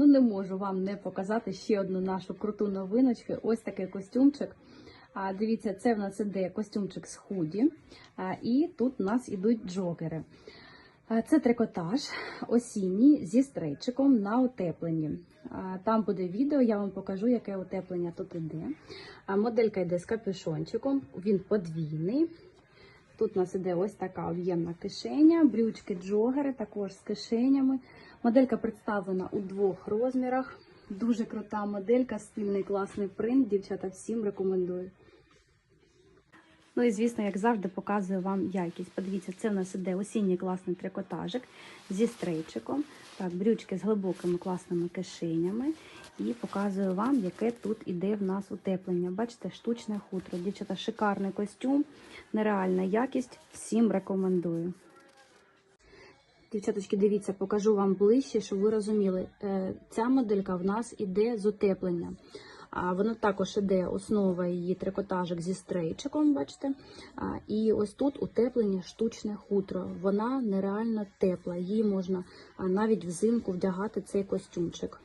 Ну, не можу вам не показати ще одну нашу круту новиночку. Ось такий костюмчик. А, дивіться, це в нас іде костюмчик з худі, і тут у нас ідуть джогери. А, Це трикотаж осінній зі стрейчиком на утепленні. Там буде відео, я вам покажу, яке утеплення тут іде. Моделька йде з капюшончиком, він подвійний. Тут у нас іде ось така об'ємна кишеня, брючки джогери також з кишенями. Моделька представлена у двох розмірах. Дуже крута моделька, стильний класний принт. Дівчата всім рекомендую. Ну і звісно, як завжди, показую вам якість. Подивіться, це в нас іде осінній класний трикотажик зі стрейчиком. Так, брючки з глибокими класними кишенями. І показую вам, яке тут іде в нас утеплення. Бачите, штучне хутро. Дівчата, шикарний костюм, нереальна якість. Всім рекомендую. Дівчаточки, дивіться, покажу вам ближче, щоб ви розуміли. Е, Ця моделька в нас іде з утепленням. Воно також іде основа її трикотажик зі стрейчиком, бачите. І ось тут утеплення штучне хутро. Вона нереально тепла. Її можна навіть взимку вдягати цей костюмчик.